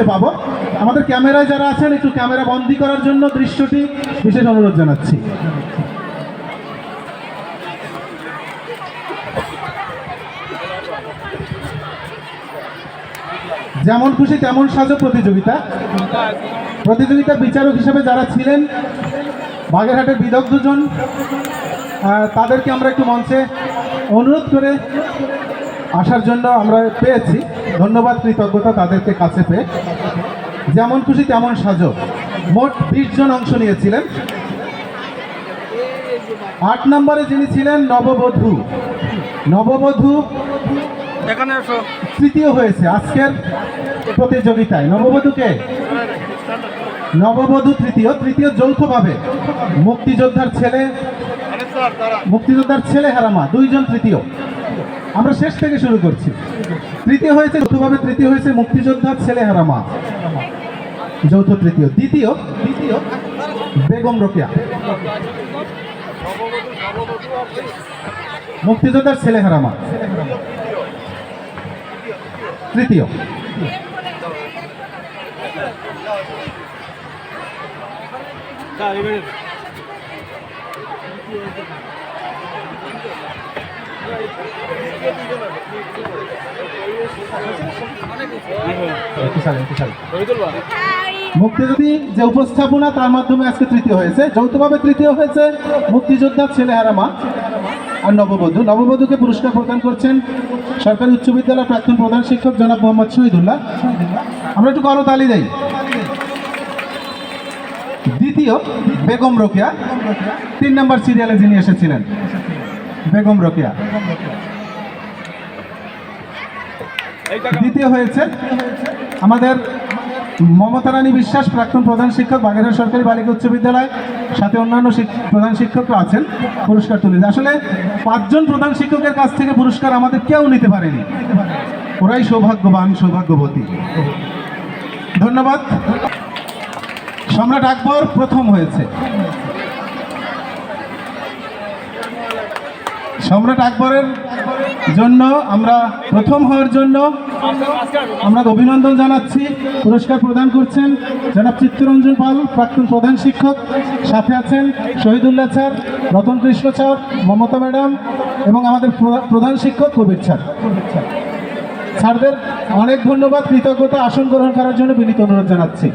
মঞ্চে পাবো আমাদের ক্যামেরায় যারা আছেন, একটু ক্যামেরা বন্দি করার জন্য দৃশ্যটি বিশেষ অনুরোধ জানাচ্ছি। যেমন খুশি তেমন সাজো প্রতিযোগিতা। প্রতিযোগিতা বিচারক হিসেবে যারা ছিলেন, বাগেরহাটের বিদগ্ধজন তাদেরকে আমরা একটু মঞ্চে অনুরোধ করে আসার জন্য আমরা পেয়েছি। ধন্যবাদ কৃতজ্ঞতা তাদেরকে কাছে পেয়ে। যেমন খুশি তেমন সাজো। মোট বিশ জন অংশ নিয়েছিলেন। আট নম্বরে যিনি ছিলেন নববধূ। নববধূ এখানে তৃতীয় হয়েছে আজকের প্রতিযোগিতায়। নববধূকে নববধূ তৃতীয়। তৃতীয় যৌথভাবে মুক্তিযোদ্ধার ছেলে মুক্তিযোদ্ধার ছেলে হারামা। দুইজন তৃতীয়। আমরা শেষ থেকে শুরু করছি। তৃতীয় হয়েছে, যৌথভাবে তৃতীয় হয়েছে মুক্তিযোদ্ধার ছেলে হারামা যৌথ তৃতীয়। দ্বিতীয় দ্বিতীয়, বেগম রোকেয়া। মুক্তিযোদ্ধার ছেলে হারামা তৃতীয়। মুক্তিযোদ্ধী যে উপস্থাপনা তার মাধ্যমে আজকে তৃতীয় হয়েছে, যৌথভাবে তৃতীয় হয়েছে মুক্তিযোদ্ধা ছেলে হারামা আর নববধূ। নববধূকে পুরস্কার প্রদান করছেন সরকারি উচ্চ বিদ্যালয়ের প্রাক্তন প্রধান শিক্ষক জনাব মোহাম্মদ শহীদুল্লাহ। আমরা একটু করতালি দেই। দ্বিতীয়, বেগম রোকেয়া। তিন নম্বর সিরিয়ালে যিনি এসেছিলেন, বেগম রোকেয়া। দ্বিতীয় হয়েছে। আমাদের মমতা রানী বিশ্বাস, প্রাক্তন প্রধান শিক্ষক, বাগেরহাট সরকারি বালিকা উচ্চ বিদ্যালয়, সাথে অন্যান্য প্রধান শিক্ষকরা আছেন। পুরস্কার তুলে আসলে পাঁচজন প্রধান শিক্ষকের কাছ থেকে পুরস্কার আমাদের কেউ নিতে পারেনি। ওরাই সৌভাগ্যবান, সৌভাগ্যবতী। ধন্যবাদ। সম্রাট আকবর প্রথম হয়েছে। সম্রাট আকবরের জন্য, আমরা প্রথম হওয়ার জন্য আমরা অভিনন্দন জানাচ্ছি, পুরস্কার প্রদান করছেন জনাব চিত্তরঞ্জন পাল, প্রাক্তন প্রধান শিক্ষক, সাথে আছেন Shahidullah sir, Ratan Krishna sir, Mamata madam এবং আমাদের প্র- প্রধান শিক্ষক কবির স্যার। স্যারদের অনেক ধন্যবাদ, কৃতজ্ঞতা, আসন গ্রহণ করার জন্য বিনীত অনুরোধ জানাচ্ছি।